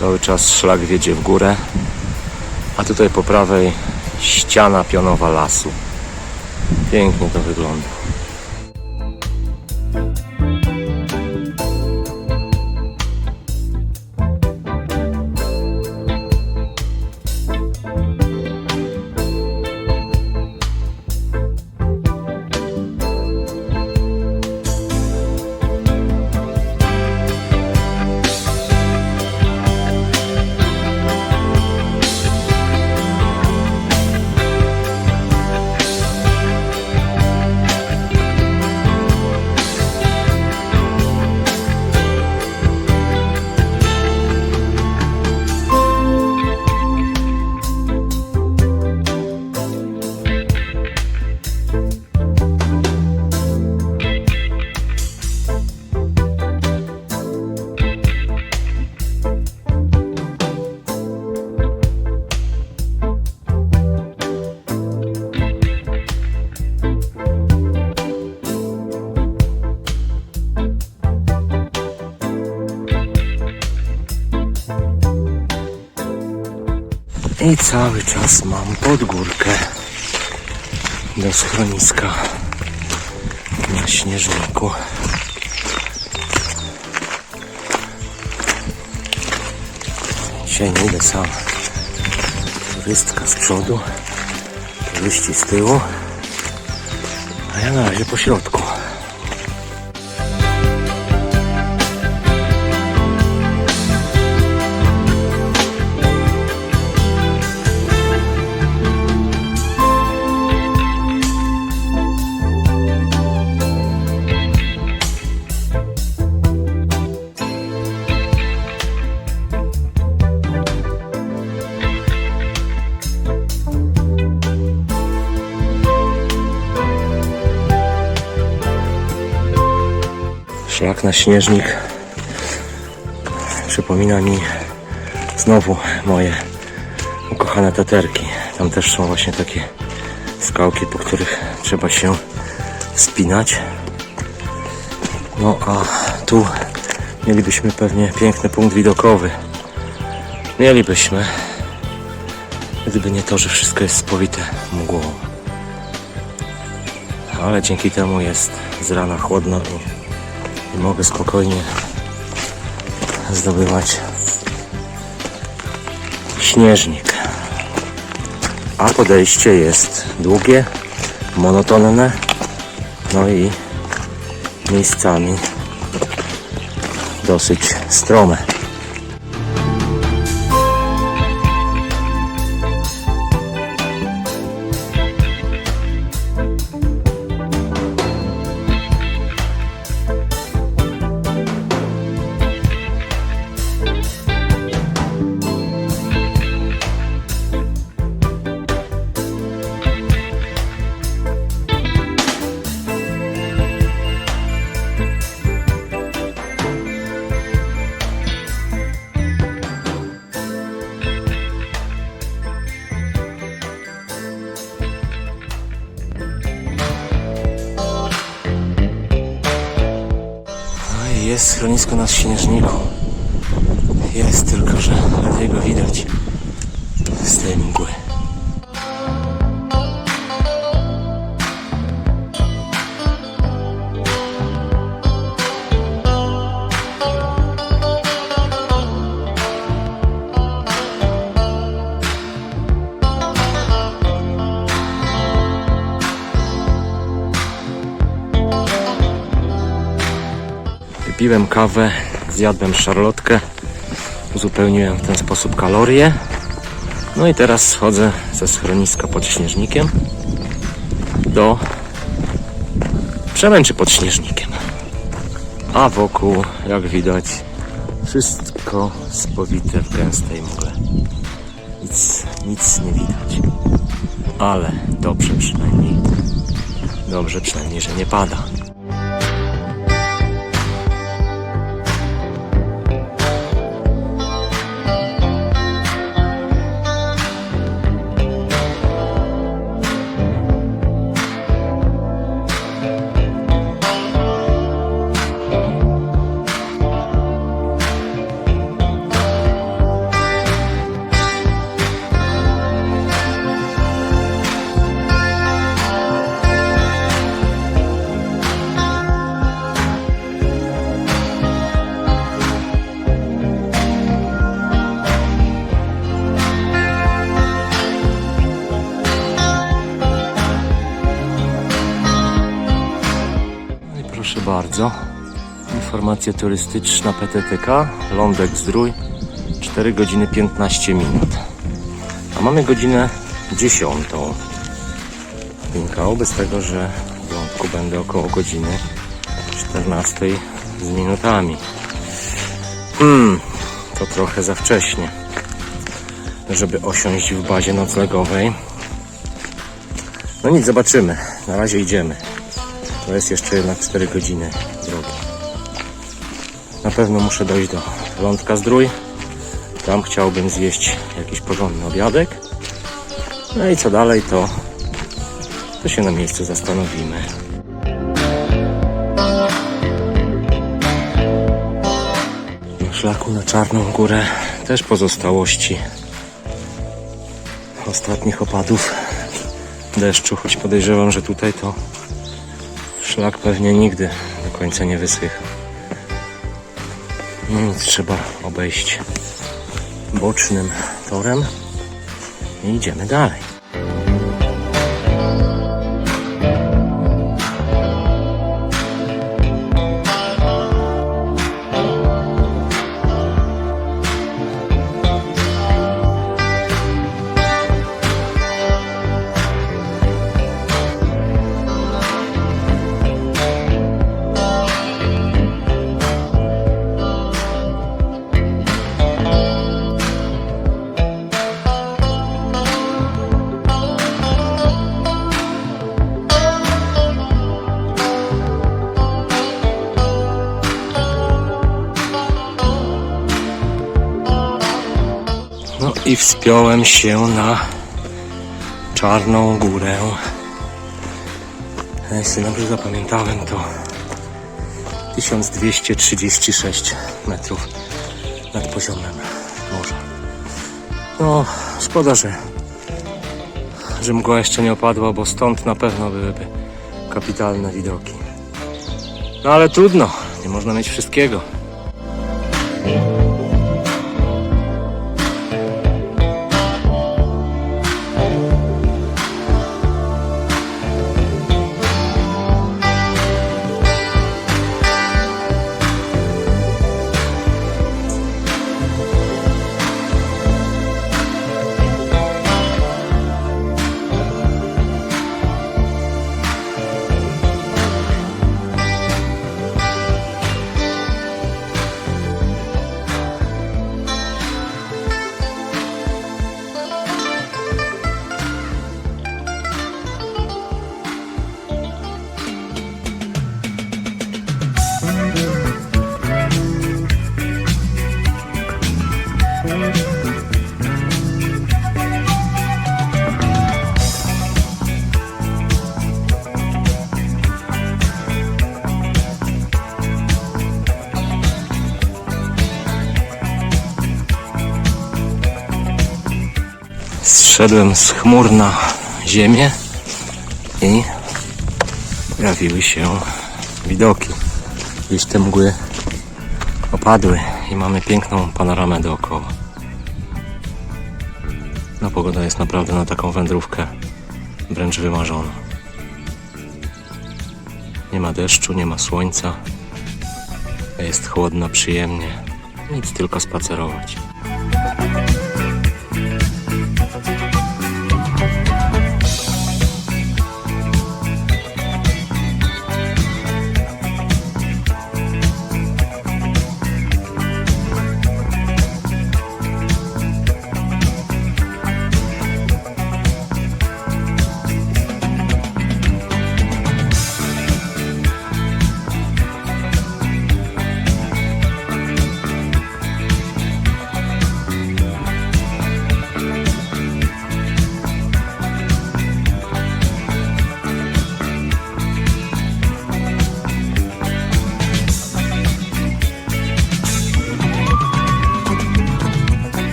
Cały czas szlak wiedzie w górę, a tutaj po prawej ściana pionowa lasu. Pięknie to wygląda. I cały czas mam pod górkę do schroniska na śnieżniku. Dzisiaj nie idę sam. Turystka z przodu, turyści z tyłu, a ja na razie po środku. Szlak na śnieżnik przypomina mi znowu moje ukochane taterki. Tam też są właśnie takie skałki, po których trzeba się wspinać. No a tu mielibyśmy pewnie piękny punkt widokowy. Mielibyśmy, gdyby nie to, że wszystko jest spowite mgłą. Ale dzięki temu jest z rana chłodno i i mogę spokojnie zdobywać śnieżnik. A podejście jest długie, monotonne, no i miejscami dosyć strome. Jest schronisko na śnieżniku. Jest tylko, że ledwie go widać z tej mgły. Wypiłem kawę, zjadłem szarlotkę, uzupełniłem w ten sposób kalorie. No i teraz schodzę ze schroniska pod śnieżnikiem do przemęczy pod śnieżnikiem. A wokół, jak widać, wszystko spowite w gęstej mgle. Nic, nic nie widać. Ale dobrze przynajmniej. Dobrze przynajmniej, że nie pada. Informacja turystyczna PTTK, Lądek Zdrój, 4 godziny 15 minut. A mamy godzinę 10. Wynikałoby bez tego, że w Lądku będę około godziny 14 z minutami. Hmm, to trochę za wcześnie, żeby osiąść w bazie noclegowej. No nic, zobaczymy. Na razie idziemy. To jest jeszcze jednak 4 godziny. Na pewno muszę dojść do Lądka Zdrój. Tam chciałbym zjeść jakiś porządny obiadek. No i co dalej, to, to się na miejscu zastanowimy. Na szlaku na Czarną Górę też pozostałości ostatnich opadów deszczu, choć podejrzewam, że tutaj to szlak pewnie nigdy do końca nie wysycha. Trzeba obejść bocznym torem i idziemy dalej. I wspiąłem się na Czarną Górę. A Jeśli dobrze zapamiętałem, to 1236 metrów nad poziomem morza. No, szkoda, że, że mgła jeszcze nie opadła, bo stąd na pewno byłyby kapitalne widoki. No ale trudno, nie można mieć wszystkiego. Zszedłem z chmur na ziemię i pojawiły się widoki. Gdzieś te mgły opadły i mamy piękną panoramę dookoła. No pogoda jest naprawdę na taką wędrówkę wręcz wymarzona. Nie ma deszczu, nie ma słońca. Jest chłodno, przyjemnie. Nic tylko spacerować.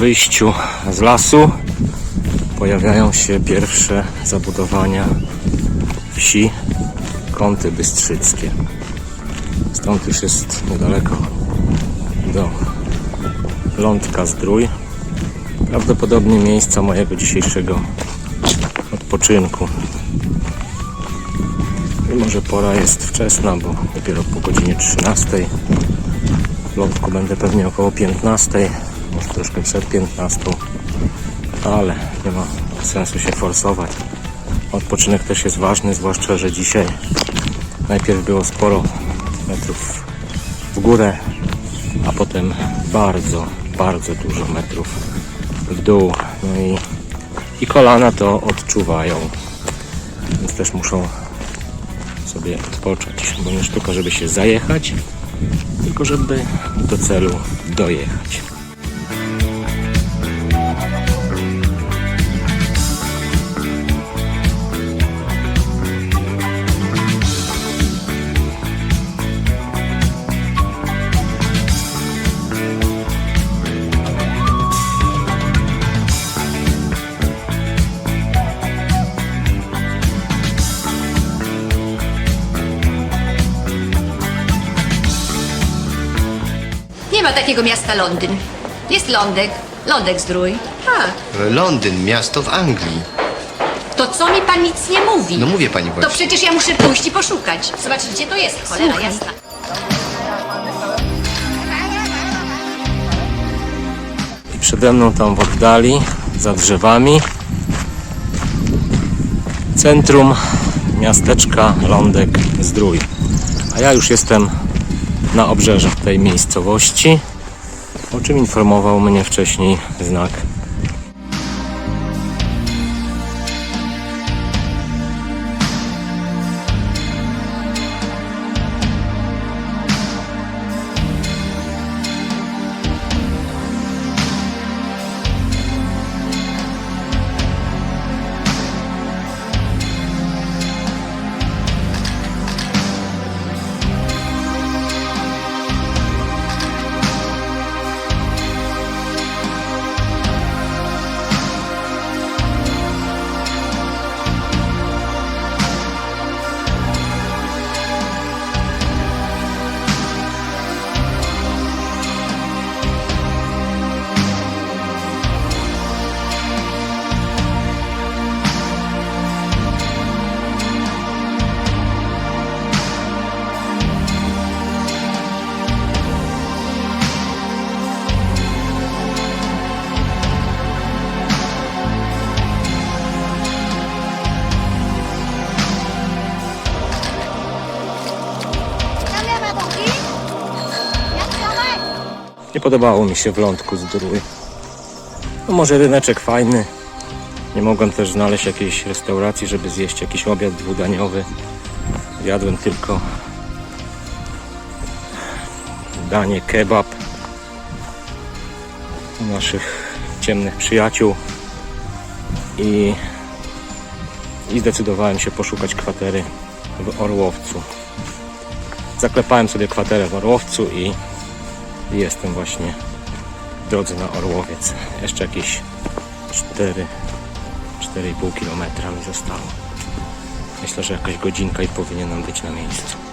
Wyjściu z lasu pojawiają się pierwsze zabudowania wsi Kąty Bystrzyckie. Stąd już jest niedaleko do Lądka Zdrój. Prawdopodobnie miejsca mojego dzisiejszego odpoczynku. Mimo, że pora jest wczesna, bo dopiero po godzinie 13. W lotku będę pewnie około 15, może troszkę przed 15, ale nie ma sensu się forsować. Odpoczynek też jest ważny, zwłaszcza, że dzisiaj najpierw było sporo metrów w górę, a potem bardzo, bardzo dużo metrów w dół. No i, i kolana to odczuwają, więc też muszą sobie odpocząć, bo nie sztuka, żeby się zajechać, tylko żeby do celu dojechać. Takiego miasta Londyn. Jest Lądek, Lądek Zdrój. Tak. Londyn, miasto w Anglii. To co mi pan nic nie mówi? No mówię pani To właśnie. przecież ja muszę pójść i poszukać. Zobaczyć, gdzie to jest, cholera jasna. I przede mną tam w oddali, za drzewami, centrum miasteczka Lądek Zdrój. A ja już jestem na obrzeżach tej miejscowości, o czym informował mnie wcześniej znak. Nie podobało mi się w lądku zdrój. No może ryneczek fajny. Nie mogłem też znaleźć jakiejś restauracji, żeby zjeść jakiś obiad dwudaniowy. Jadłem tylko danie kebab u naszych ciemnych przyjaciół i, i zdecydowałem się poszukać kwatery w Orłowcu. Zaklepałem sobie kwaterę w Orłowcu i jestem właśnie w drodze na Orłowiec. Jeszcze jakieś 4, 4,5 km mi zostało. Myślę, że jakaś godzinka i powinienem być na miejscu.